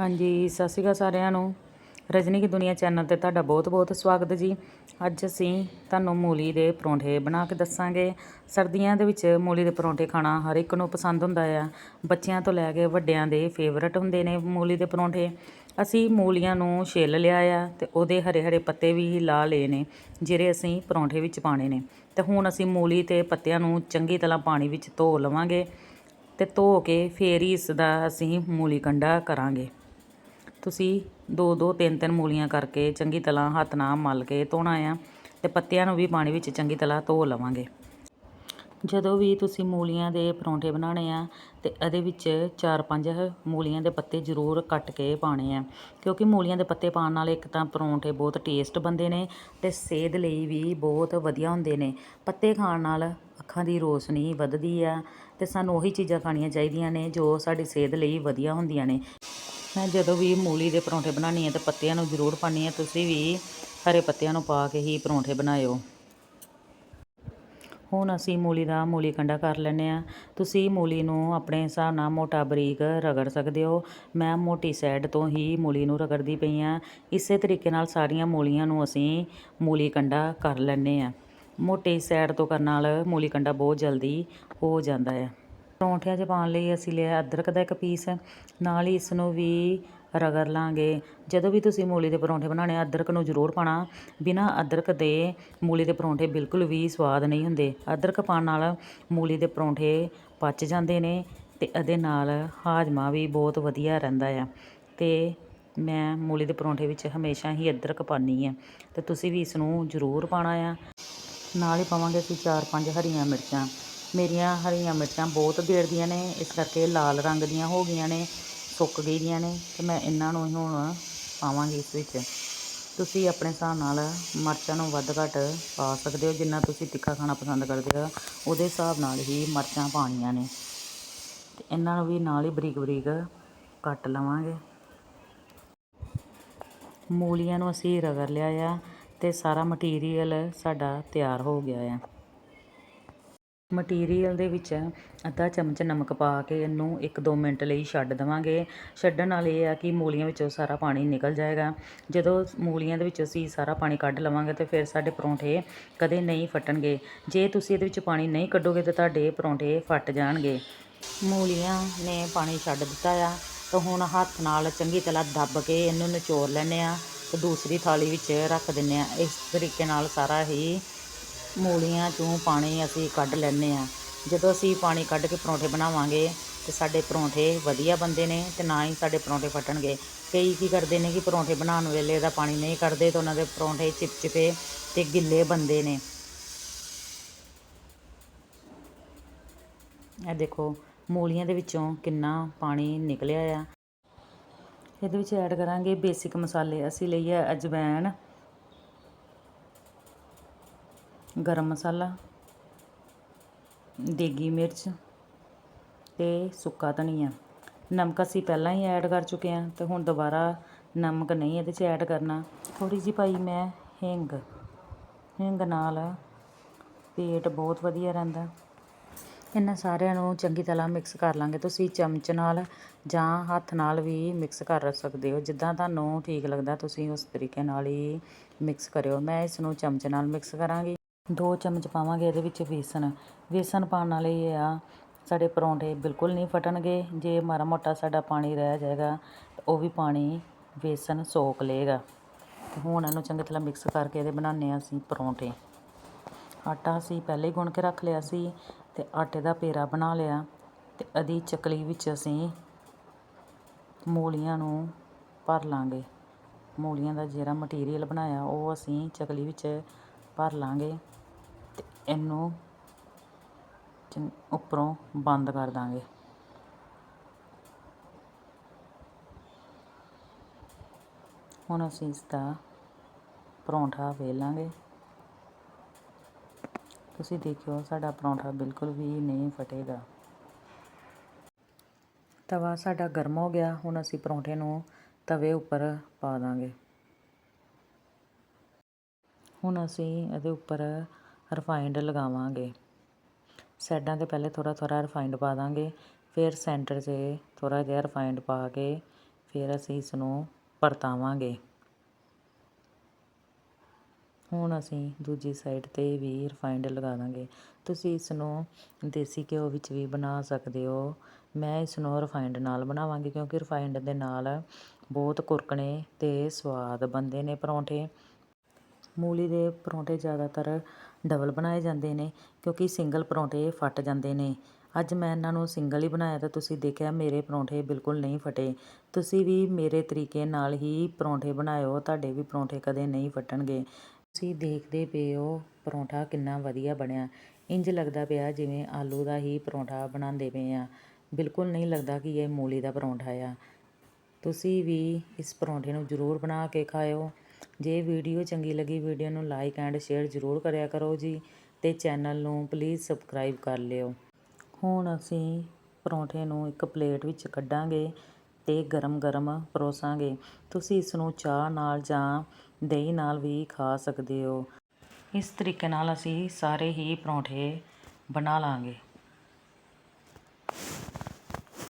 ਹਾਂਜੀ, ਸਤਿ ਸ਼੍ਰੀ ਅਕਾਲ ਸਾਰਿਆਂ ਨੂੰ। ਰਜਨੀ ਕੀ ਦੁਨੀਆ ਚੈਨਲ ਤੇ ਤੁਹਾਡਾ ਬਹੁਤ-ਬਹੁਤ ਸਵਾਗਤ ਜੀ। ਅੱਜ ਅਸੀਂ ਤੁਹਾਨੂੰ ਮੂਲੀ ਦੇ ਪਰੌਂਠੇ ਬਣਾ ਕੇ ਦੱਸਾਂਗੇ। ਸਰਦੀਆਂ ਦੇ ਵਿੱਚ ਮੂਲੀ ਦੇ ਪਰੌਂਠੇ ਖਾਣਾ ਹਰ ਇੱਕ ਨੂੰ ਪਸੰਦ ਹੁੰਦਾ ਆ। ਬੱਚਿਆਂ ਤੋਂ ਲੈ ਕੇ ਵੱਡਿਆਂ ਦੇ ਫੇਵਰਟ ਹੁੰਦੇ ਨੇ ਮੂਲੀ ਦੇ ਪਰੌਂਠੇ। ਅਸੀਂ ਮੂਲੀਆਂ ਨੂੰ ਛਿੱਲ ਲਿਆ ਆ ਤੇ ਉਹਦੇ ਹਰੇ-ਹਰੇ ਪੱਤੇ ਵੀ ਲਾ ਲਏ ਨੇ, ਜਿਹੜੇ ਅਸੀਂ ਪਰੌਂਠੇ ਵਿੱਚ ਪਾਣੇ ਨੇ। ਤੇ ਹੁਣ ਅਸੀਂ ਮੂਲੀ ਤੇ ਪੱਤਿਆਂ ਨੂੰ ਚੰਗੀ ਤਰ੍ਹਾਂ ਪਾਣੀ ਵਿੱਚ ਧੋ ਲਵਾਂਗੇ ਤੇ ਧੋ ਕੇ ਫੇਰ ਹੀ ਇਸ ਦਾ ਅਸੀਂ ਮੂਲੀ ਕੰਡਾ ਕਰਾਂਗੇ। ਤੁਸੀਂ ਦੋ ਦੋ ਤਿੰਨ ਤਿੰਨ ਮੂਲੀਆਂ ਕਰਕੇ ਚੰਗੀ ਤਰ੍ਹਾਂ ਹੱਥ ਨਾਲ ਮਲ ਕੇ ਧੋਣਾ ਆ ਤੇ ਪੱਤਿਆਂ ਨੂੰ ਵੀ ਪਾਣੀ ਵਿੱਚ ਚੰਗੀ ਤਰ੍ਹਾਂ ਧੋ ਲਵਾਂਗੇ। ਜਦੋਂ ਵੀ ਤੁਸੀਂ ਮੂਲੀਆਂ ਦੇ ਪਰੌਂਠੇ ਬਣਾਉਣੇ ਆ ਤੇ ਇਹਦੇ ਵਿੱਚ ਚਾਰ ਪੰਜ ਮੂਲੀਆਂ ਦੇ ਪੱਤੇ ਜ਼ਰੂਰ ਕੱਟ ਕੇ ਪਾਣੇ ਆ, ਕਿਉਂਕਿ ਮੂਲੀਆਂ ਦੇ ਪੱਤੇ ਪਾਉਣ ਨਾਲ ਇੱਕ ਤਾਂ ਪਰੌਂਠੇ ਬਹੁਤ ਟੇਸਟ ਬੰਦੇ ਨੇ ਤੇ ਸਿਹਤ ਲਈ ਵੀ ਬਹੁਤ ਵਧੀਆ ਹੁੰਦੇ ਨੇ। ਪੱਤੇ ਖਾਣ ਨਾਲ ਅੱਖਾਂ ਦੀ ਰੋਸ਼ਨੀ ਵੱਧਦੀ ਆ ਤੇ ਸਾਨੂੰ ਉਹੀ ਚੀਜ਼ਾਂ ਖਾਣੀਆਂ ਚਾਹੀਦੀਆਂ ਨੇ ਜੋ ਸਾਡੀ ਸਿਹਤ ਲਈ ਵਧੀਆ ਹੁੰਦੀਆਂ ਨੇ। ਮੈਂ ਜਦੋਂ ਵੀ ਮੂਲੀ ਦੇ ਪਰੌਂਠੇ ਬਣਾਉਣੀ ਹੈ ਤਾਂ ਪੱਤਿਆਂ ਨੂੰ ਜ਼ਰੂਰ ਪਾਉਂਦੀ ਹਾਂ, ਤੁਸੀਂ ਵੀ ਹਰੇ ਪੱਤਿਆਂ ਨੂੰ ਪਾ ਕੇ ਹੀ ਪਰੌਂਠੇ ਬਣਾਇਓ। ਹੁਣ ਅਸੀਂ ਮੂਲੀ ਦਾ ਮੂਲੀ ਕੰਡਾ ਕਰ ਲੈਂਦੇ ਆ ਤੁਸੀਂ ਮੂਲੀ ਨੂੰ ਆਪਣੇ ਹਿਸਾਬ ਨਾਲ ਮੋਟਾ ਬਰੀਕ ਰਗੜ ਸਕਦੇ ਹੋ। ਮੈਂ ਮੋਟੀ ਸਾਈਡ ਤੋਂ ਹੀ ਮੂਲੀ ਨੂੰ ਰਗੜਦੀ ਪਈ ਆ ਇਸੇ ਤਰੀਕੇ ਨਾਲ ਸਾਰੀਆਂ ਮੂਲੀਆਂ ਨੂੰ ਅਸੀਂ ਮੂਲੀ ਕੰਡਾ ਕਰ ਲੈਂਦੇ ਆ ਮੋਟੀ ਸਾਈਡ ਤੋਂ ਕਰਨ ਨਾਲ ਮੂਲੀ ਕੰਡਾ ਬਹੁਤ ਜਲਦੀ ਹੋ ਜਾਂਦਾ ਹੈ। ਪਰੌਂਠਿਆਂ 'ਚ ਪਾਉਣ ਲਈ ਅਸੀਂ ਲਿਆ ਅਦਰਕ ਦਾ ਇੱਕ ਪੀਸ ਨਾਲ ਹੀ ਇਸ ਨੂੰ ਵੀ ਰਗੜ ਲਾਂਗੇ। ਜਦੋਂ ਵੀ ਤੁਸੀਂ ਮੂਲੀ ਦੇ ਪਰੌਂਠੇ ਬਣਾਉਣੇ ਆ, ਅਦਰਕ ਨੂੰ ਜ਼ਰੂਰ ਪਾਣਾ। ਬਿਨਾਂ ਅਦਰਕ ਦੇ ਮੂਲੀ ਦੇ ਪਰੌਂਠੇ ਬਿਲਕੁਲ ਵੀ ਸਵਾਦ ਨਹੀਂ ਹੁੰਦੇ। ਅਦਰਕ ਪਾਉਣ ਨਾਲ ਮੂਲੀ ਦੇ ਪਰੌਂਠੇ ਪਚ ਜਾਂਦੇ ਨੇ ਅਤੇ ਇਹਦੇ ਨਾਲ ਹਾਜਮਾ ਵੀ ਬਹੁਤ ਵਧੀਆ ਰਹਿੰਦਾ ਆ। ਅਤੇ ਮੈਂ ਮੂਲੀ ਦੇ ਪਰੌਂਠੇ ਵਿੱਚ ਹਮੇਸ਼ਾ ਹੀ ਅਦਰਕ ਪਾਉਂਦੀ ਹਾਂ ਅਤੇ ਤੁਸੀਂ ਵੀ ਇਸ ਨੂੰ ਜ਼ਰੂਰ ਪਾਣਾ ਆ। ਨਾਲ ਹੀ ਪਾਵਾਂਗੇ ਅਸੀਂ ਚਾਰ ਪੰਜ ਹਰੀਆਂ ਮਿਰਚਾਂ। ਮੇਰੀਆਂ ਹਰੀਆਂ ਮਿਰਚਾਂ ਬਹੁਤ ਦੇੜਦੀਆਂ ਨੇ, ਇਸ ਕਰਕੇ ਲਾਲ ਰੰਗ ਦੀਆਂ ਹੋ ਗਈਆਂ ਨੇ, ਸੁੱਕ ਗਈ ਦੀਆਂ ਨੇ, ਤੇ ਮੈਂ ਇਹਨਾਂ ਨੂੰ ਹੁਣ ਪਾਵਾਂਗੀ ਇਸ ਵਿੱਚ। ਤੁਸੀਂ ਆਪਣੇ ਹਿਸਾਬ ਨਾਲ ਮਿਰਚਾਂ ਨੂੰ ਵੱਧ ਘੱਟ ਪਾ ਸਕਦੇ ਹੋ, ਜਿੰਨਾ ਤੁਸੀਂ ਤਿੱਖਾ ਖਾਣਾ ਪਸੰਦ ਕਰਦੇ ਹੋ, ਉਹਦੇ ਹਿਸਾਬ ਨਾਲ ਹੀ ਮਿਰਚਾਂ ਪਾਣੀਆਂ ਨੇ। ਤੇ ਇਹਨਾਂ ਨੂੰ ਵੀ ਨਾਲ ਹੀ ਬਰੀਕ ਬਰੀਕ ਕੱਟ ਲਵਾਂਗੇ। ਮੂਲੀਆਂ ਨੂੰ ਅਸੀਂ ਰਗੜ ਲਿਆ ਆ, ਤੇ ਸਾਰਾ ਮਟੀਰੀਅਲ ਸਾਡਾ ਤਿਆਰ ਹੋ ਗਿਆ ਆ। ਮਟੀਰੀਅਲ ਦੇ ਵਿੱਚ ਅੱਧਾ ਚਮਚ ਨਮਕ ਪਾ ਕੇ ਇਹਨੂੰ 1-2 ਮਿੰਟ ਲਈ ਛੱਡ ਦੇਵਾਂਗੇ। ਛੱਡਣ ਨਾਲ ਇਹ ਆ ਕਿ ਮੂਲੀਆਂ ਵਿੱਚੋਂ ਸਾਰਾ ਪਾਣੀ ਨਿਕਲ ਜਾਏਗਾ। ਜਦੋਂ ਮੂਲੀਆਂ ਦੇ ਵਿੱਚੋਂ ਅਸੀਂ ਸਾਰਾ ਪਾਣੀ ਕੱਢ ਲਵਾਂਗੇ ਤੇ ਫਿਰ ਸਾਡੇ ਪਰੌਂਠੇ ਕਦੇ ਨਹੀਂ ਫਟਣਗੇ। ਜੇ ਤੁਸੀਂ ਇਹਦੇ ਵਿੱਚ ਪਾਣੀ ਨਹੀਂ ਕੱਢੋਗੇ ਤਾਂ ਤੁਹਾਡੇ ਪਰੌਂਠੇ ਫਟ ਜਾਣਗੇ। ਮੂਲੀਆਂ ਨੇ ਪਾਣੀ ਛੱਡ ਦਿੱਤਾ ਆ। ਤਾਂ ਹੁਣ ਹੱਥ ਨਾਲ ਚੰਗੀ ਤਰ੍ਹਾਂ ਦੱਬ ਕੇ ਇਹਨੂੰ ਨਿਚੋੜ ਲੈਂਦੇ ਆ ਤੇ ਦੂਸਰੀ ਥਾਲੀ ਵਿੱਚ ਰੱਖ ਦਿੰਦੇ ਆ ਇਸ ਤਰੀਕੇ ਨਾਲ ਸਾਰਾ ਹੀ ਮੂਲੀਆਂ ਚੋਂ ਪਾਣੀ ਅਸੀਂ ਕੱਢ ਲੈਂਦੇ ਆ ਜਦੋਂ ਅਸੀਂ ਪਾਣੀ ਕੱਢ ਕੇ ਪਰੌਂਠੇ ਬਣਾਵਾਂਗੇ ਤੇ ਸਾਡੇ ਪਰੌਂਠੇ ਵਧੀਆ ਬੰਦੇ ਨੇ ਤੇ ਨਾ ਹੀ ਸਾਡੇ ਪਰੌਂਠੇ ਫਟਣਗੇ। ਕਈ ਕੀ ਕਰਦੇ ਨੇ ਕਿ ਪਰੌਂਠੇ ਬਣਾਉਣ ਵੇਲੇ ਇਹਦਾ ਪਾਣੀ ਨਹੀਂ ਕੱਢਦੇ ਤਾਂ ਉਹਨਾਂ ਦੇ ਪਰੌਂਠੇ ਚਿਪਚਿਪੇ ਤੇ ਗਿੱਲੇ ਬੰਦੇ ਨੇ। ਇਹ ਦੇਖੋ, ਮੂਲੀਆਂ ਦੇ ਵਿੱਚੋਂ ਕਿੰਨਾ ਪਾਣੀ ਨਿਕਲਿਆ ਆ। ਇਹਦੇ ਵਿੱਚ ਐਡ ਕਰਾਂਗੇ ਬੇਸਿਕ ਮਸਾਲੇ। ਅਸੀਂ ਲਈ ਹੈ ਅਜਵਾਇਣ ਗਰਮ ਮਸਾਲਾ, ਦੇਗੀ ਮਿਰਚ ਤੇ ਸੁੱਕਾ ਧਨੀਆ। ਨਮਕ ਅਸੀਂ ਪਹਿਲਾਂ ਹੀ ਐਡ ਕਰ ਚੁੱਕੇ ਹਾਂ ਤੇ ਹੁਣ ਦੁਬਾਰਾ ਨਮਕ ਨਹੀਂ ਇਹਦੇ 'ਚ ਐਡ ਕਰਨਾ। ਥੋੜੀ ਜਿਹੀ ਪਾਈ ਮੈਂ ਹਿੰਗ ਹਿੰਗ ਨਾਲ। ਪੇਟ ਬਹੁਤ ਵਧੀਆ ਰਹਿੰਦਾ। ਇਹਨਾਂ ਸਾਰਿਆਂ ਨੂੰ ਚੰਗੀ ਤਰ੍ਹਾਂ ਮਿਕਸ ਕਰ ਲਾਂਗੇ। ਤੁਸੀਂ ਚਮਚ ਨਾਲ ਜਾਂ ਹੱਥ ਨਾਲ ਵੀ ਮਿਕਸ ਕਰ ਸਕਦੇ ਹੋ। ਜਿੱਦਾਂ ਤੁਹਾਨੂੰ ਠੀਕ ਲੱਗਦਾ, ਤੁਸੀਂ ਉਸ ਤਰੀਕੇ ਨਾਲ ਹੀ ਮਿਕਸ ਕਰਿਓ। ਮੈਂ ਇਸ ਨੂੰ ਚਮਚ ਨਾਲ ਮਿਕਸ ਕਰਾਂਗੀ। ਦੋ ਚਮਚ ਪਾਵਾਂਗੇ ਇਹਦੇ ਵਿੱਚ ਵੇਸਣ। ਵੇਸਣ ਪਾਉਣ ਨਾਲ ਇਹ ਆ, ਸਾਡੇ ਪਰੌਂਠੇ ਬਿਲਕੁਲ ਨਹੀਂ ਫਟਣਗੇ। ਜੇ ਮਾੜਾ ਮੋਟਾ ਸਾਡਾ ਪਾਣੀ ਰਹਿ ਜਾਏਗਾ ਉਹ ਵੀ ਪਾਣੀ ਵੇਸਣ ਸੋਕ ਲਏਗਾ। ਤੇ ਹੁਣ ਇਹਨੂੰ ਚੰਗੀ ਤਰ੍ਹਾਂ ਮਿਕਸ ਕਰਕੇ ਇਹਦੇ ਬਣਾਉਂਦੇ ਹਾਂ ਅਸੀਂ ਪਰੌਂਠੇ। ਆਟਾ ਅਸੀਂ ਪਹਿਲੇ ਹੀ ਗੁੰਨ ਕੇ ਰੱਖ ਲਿਆ ਸੀ ਤੇ ਆਟੇ ਦਾ ਪੇੜਾ ਬਣਾ ਲਿਆ। ਤੇ ਅਦੀ ਚਕਲੀ ਵਿੱਚ ਅਸੀਂ ਮੂਲੀਆਂ ਨੂੰ ਭਰ ਲਾਂਗੇ। ਮੂਲੀਆਂ ਦਾ ਜਿਹੜਾ ਮਟੀਰੀਅਲ ਬਣਾਇਆ, ਉਹ ਅਸੀਂ ਚਕਲੀ ਵਿੱਚ ਭਰ ਲਾਂਗੇ। ਇਹਨੂੰ ਚੰ- ਉੱਪਰੋਂ ਬੰਦ ਕਰ ਦਾਂਗੇ। ਹੁਣ ਅਸੀਂ ਇਸ ਦਾ ਪਰੌਂਠਾ ਵੇਲਾਂਗੇ ਤੁਸੀਂ ਦੇਖਿਓ, ਸਾਡਾ ਪਰੌਂਠਾ ਬਿਲਕੁਲ ਵੀ ਨਹੀਂ ਫਟੇਗਾ। ਤਵਾ ਸਾਡਾ ਗਰਮ ਹੋ ਗਿਆ, ਹੁਣ ਅਸੀਂ ਪਰੌਂਠੇ ਨੂੰ ਤਵੇ ਉੱਪਰ ਪਾ ਦਾਂਗੇ। ਹੁਣ ਅਸੀਂ ਇਹਦੇ ਉੱਪਰ ਰਿਫਾਈਂਡ ਲਗਾਵਾਂਗੇ। ਸਾਈਡਾਂ ਤੇ ਪਹਿਲੇ ਥੋੜ੍ਹਾ ਥੋੜ੍ਹਾ ਰਿਫਾਈਂਡ ਪਾ ਦਾਂਗੇ। ਫਿਰ ਸੈਂਟਰ 'ਤੇ ਥੋੜ੍ਹਾ ਜਿਹਾ ਰਿਫਾਈਂਡ ਪਾ ਕੇ ਫਿਰ ਅਸੀਂ ਇਸ ਨੂੰ ਪਰਤਾਵਾਂਗੇ ਹੁਣ ਅਸੀਂ ਦੂਜੀ ਸਾਈਡ 'ਤੇ ਵੀ ਰਿਫਾਈਂਡ ਲਗਾ ਦਾਂਗੇ। ਤੁਸੀਂ ਇਸ ਨੂੰ ਦੇਸੀ ਘਿਓ ਵਿੱਚ ਵੀ ਬਣਾ ਸਕਦੇ ਹੋ। ਮੈਂ ਇਸ ਨੂੰ ਰਿਫਾਈਂਡ ਨਾਲ ਬਣਾਵਾਂਗੀ ਕਿਉਂਕਿ ਰਿਫਾਈਂਡ ਦੇ ਨਾਲ ਬਹੁਤ ਕੁਰਕਣੇ ਤੇ ਸਵਾਦ ਬਣਦੇ ਨੇ ਪਰੌਂਠੇ। ਮੂਲੀ ਦੇ ਪਰੌਂਠੇ ਜ਼ਿਆਦਾਤਰ ਡਬਲ ਬਣਾਏ ਜਾਂਦੇ ਨੇ, ਕਿਉਂਕਿ ਸਿੰਗਲ ਪਰੌਂਠੇ ਫਟ ਜਾਂਦੇ ਨੇ। ਅੱਜ ਮੈਂ ਇਹਨਾਂ ਨੂੰ ਸਿੰਗਲ ਹੀ ਬਣਾਇਆ ਤਾਂ ਤੁਸੀਂ ਦੇਖਿਆ ਮੇਰੇ ਪਰੌਂਠੇ ਬਿਲਕੁਲ ਨਹੀਂ ਫਟੇ। ਤੁਸੀਂ ਵੀ ਮੇਰੇ ਤਰੀਕੇ ਨਾਲ ਹੀ ਪਰੌਂਠੇ ਬਣਾਇਓ, ਤੁਹਾਡੇ ਵੀ ਪਰੌਂਠੇ ਕਦੇ ਨਹੀਂ ਫਟਣਗੇ। ਤੁਸੀਂ ਦੇਖਦੇ ਪਏ ਹੋ ਪਰੌਂਠਾ ਕਿੰਨਾ ਵਧੀਆ ਬਣਿਆ। ਇੰਜ ਲੱਗਦਾ ਪਿਆ ਜਿਵੇਂ ਆਲੂ ਦਾ ਹੀ ਪਰੌਂਠਾ ਬਣਾਉਂਦੇ ਪਏ ਆ। ਬਿਲਕੁਲ ਨਹੀਂ ਲੱਗਦਾ ਕਿ ਇਹ ਮੂਲੀ ਦਾ ਪਰੌਂਠਾ ਆ। ਤੁਸੀਂ ਵੀ ਇਸ ਪਰੌਂਠੇ ਨੂੰ ਜ਼ਰੂਰ ਬਣਾ ਕੇ ਖਾਇਓ। ਜੇ ਵੀਡੀਓ ਚੰਗੀ ਲੱਗੀ, ਵੀਡੀਓ ਨੂੰ ਲਾਈਕ ਐਂਡ ਸ਼ੇਅਰ ਜ਼ਰੂਰ ਕਰਿਆ ਕਰੋ ਜੀ ਤੇ ਚੈਨਲ ਨੂੰ ਪਲੀਜ਼ ਸਬਸਕ੍ਰਾਈਬ ਕਰ ਲਿਓ। ਹੁਣ ਅਸੀਂ ਪਰੌਂਠੇ ਨੂੰ ਇੱਕ ਪਲੇਟ ਵਿੱਚ ਕੱਢਾਂਗੇ ਤੇ ਗਰਮ-ਗਰਮ ਪਰੋਸਾਂਗੇ। ਤੁਸੀਂ ਇਸ ਨੂੰ ਚਾਹ ਨਾਲ ਜਾਂ ਦਹੀਂ ਨਾਲ ਵੀ ਖਾ ਸਕਦੇ ਹੋ। ਇਸ ਤਰੀਕੇ ਨਾਲ ਅਸੀਂ ਸਾਰੇ ਹੀ ਪਰੌਂਠੇ ਬਣਾ ਲਾਂਗੇ।